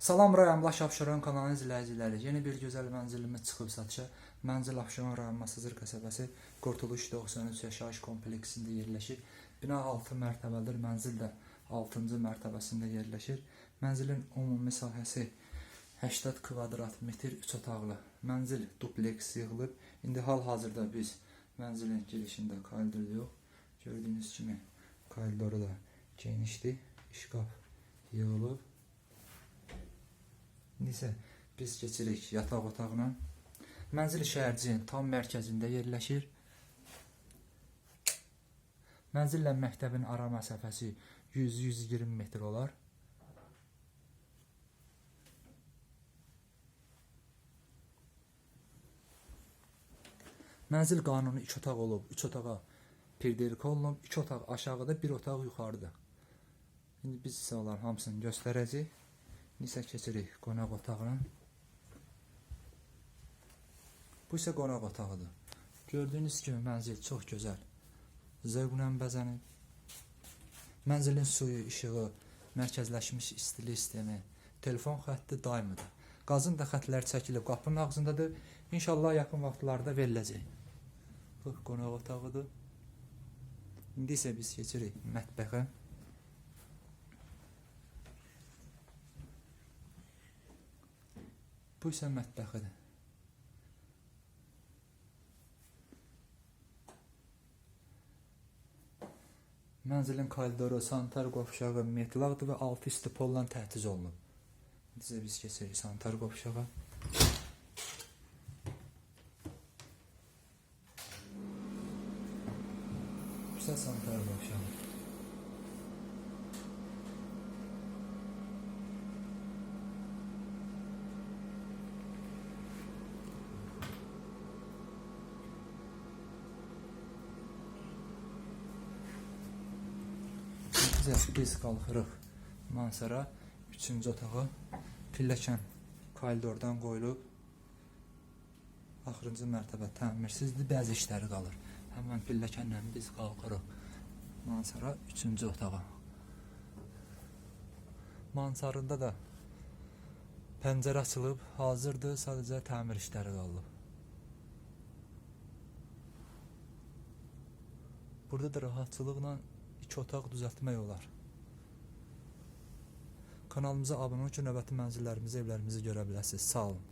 Salam Rayamlaş Abşeron kanalı izləyiciləri. Yeni bir gözəl mənzilimiz çıxıb satışa. Mənzil Abşeron rayon Masazır qəsəbəsi Qurtuluş 93 yaşayış kompleksində yerləşir. Bina 6 mərtəbədir. Mənzil də 6-cı mərtəbəsində yerləşir. Mənzilin ümumi sahəsi 80 kvadrat metr 3 otaqlı. Mənzil dupleks yığılıb. İndi hal-hazırda biz mənzilin girişində koridor yox. Gördüyünüz kimi koridoru da genişdir. İşqaf yığılıb. İsə biz keçirik yataq otağına. Mənzil şəhərciyin tam mərkəzində yerləşir. Mənzillə məktəbin ara məsafəsi 100-120 metr olar. Mənzil qanuni 2 otaq olub. 3 otağa pirdelik olunub, 2 otaq aşağıda, 1 otaq yuxarıda. İndi biz isə onların hamısını göstərəcəyik. İndi isə keçirik qonaq otağına. Bu isə qonaq otağıdır. Gördüyünüz kimi mənzil çox gözəl. Zövqlə bəzənib. Mənzilin suyu, işığı, mərkəzləşmiş istilik sistemi, telefon xətti daimidir. Qazın da xətləri çəkilib qapının ağzındadır. İnşallah yaxın vaxtlarda veriləcək. Bu qonaq otağıdır. İndi isə biz keçirik mətbəxə. Bu isə mətbəxidir. Mənzilin koridoru, sanitar qovşağı metlaqdır və altı istipolla təhciz olunub. Bizə biz keçirik sanitar qovşağa. Bu isə sanitar Bizə biz qalxırıq Mansara 3-cü otağa. Pilləkən koridordan qoyulub. Axırıncı mərtəbə təmirsizdir, bəzi işləri qalır. Həmin pilləkənlə biz qalxırıq Mansara 3-cü otağa. Mansarında da pəncərə açılıb, hazırdır, sadəcə təmir işləri qalıb. Burada da rahatçılıqla iki otaq düzəltmək olar. Kanalımıza abunə olun ki, növbəti mənzillərimizi, evlərimizi görə biləsiniz. Sağ olun.